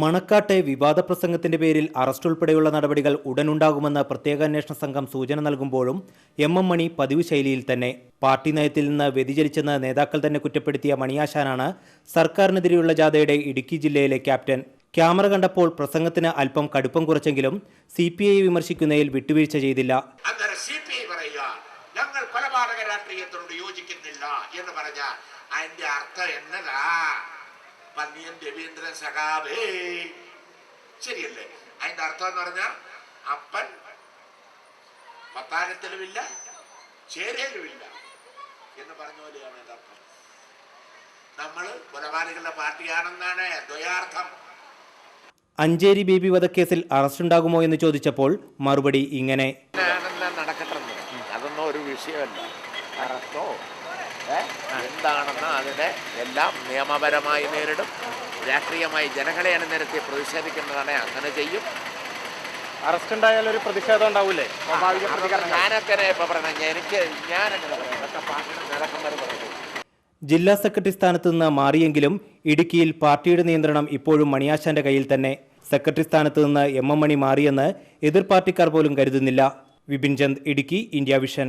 മണക്കാട്ടെ വിവാദ പ്രസംഗത്തിന്റെ പേരിൽ അറസ്റ്റ് ഉൾപ്പെടെയുള്ള നടപടികൾ ഉടനുണ്ടാകുമെന്ന് പ്രത്യേകാന്വേഷണ സംഘം സൂചന നൽകുമ്പോഴും എം എം മണി പതിവ് ശൈലിയിൽ തന്നെ പാർട്ടി നയത്തിൽ നിന്ന് വ്യതിചലിച്ചെന്ന് നേതാക്കൾ തന്നെ കുറ്റപ്പെടുത്തിയ മണിയാശാനാണ് സർക്കാരിനെതിരെയുള്ള ജാഥയുടെ ഇടുക്കി ജില്ലയിലെ ക്യാപ്റ്റൻ. ക്യാമറ കണ്ടപ്പോൾ പ്രസംഗത്തിന് അല്പം കടുപ്പം കുറച്ചെങ്കിലും സി പി ഐ വിമർശിക്കുന്നതിൽ വിട്ടുവീഴ്ച ചെയ്തില്ല. ഞങ്ങൾ രാഷ്ട്രീയത്തോട് യോജിക്കുന്നില്ല എന്ന് പറഞ്ഞാൽ അതിന്റെ അർത്ഥം എന്നതാ? പന്നിയൻ രവീന്ദ്രൻ സഖാവേ. ശരിയല്ലേ? അതിന്റെ അർത്ഥം എന്ന് പറഞ്ഞാൽ അപ്പൻ പത്താനത്തിലുമില്ല ചേരയിലുമില്ല എന്ന് പറഞ്ഞ പോലെയാണ് അതിന്റെ അർത്ഥം നമ്മൾ കൊലപാതകളുടെ പാർട്ടിയാണെന്നാണ് ദ്വയാർത്ഥം. അഞ്ചേരി ബേബി വധക്കേസിൽ അറസ്റ്റുണ്ടാകുമോ എന്ന് ചോദിച്ചപ്പോൾ മറുപടി ഇങ്ങനെ. നടക്കട്ടെ അതൊന്നും ഒരു വിഷയമല്ല. അറസ്റ്റോ? എന്താണെന്ന് അതിനെ എല്ലാം നിയമപരമായി നേരിടും. രാഷ്ട്രീയമായി ജനങ്ങളെ അണിനിരത്തി പ്രതിഷേധിക്കുന്നതാണ് അങ്ങനെ ചെയ്യും. അറസ്റ്റ് ഉണ്ടായാൽ ഒരു പ്രതിഷേധം ഉണ്ടാവൂലേ? ഞാനൊക്കെ ഇപ്പൊ പറഞ്ഞ എനിക്ക് ഞാനങ്ങനെ ജില്ലാ സെക്രട്ടറി സ്ഥാനത്ത് നിന്ന് മാറിയെങ്കിലും ഇടുക്കിയിൽ പാർട്ടിയുടെ നിയന്ത്രണം ഇപ്പോഴും മണിയാശാന്റെ കയ്യിൽ തന്നെ. സെക്രട്ടറി സ്ഥാനത്ത് നിന്ന് എം എം മണി മാറിയെന്ന് എതിർ പാർട്ടിക്കാർ പോലും കരുതുന്നില്ല. Vipin Chand Idukki India Vision.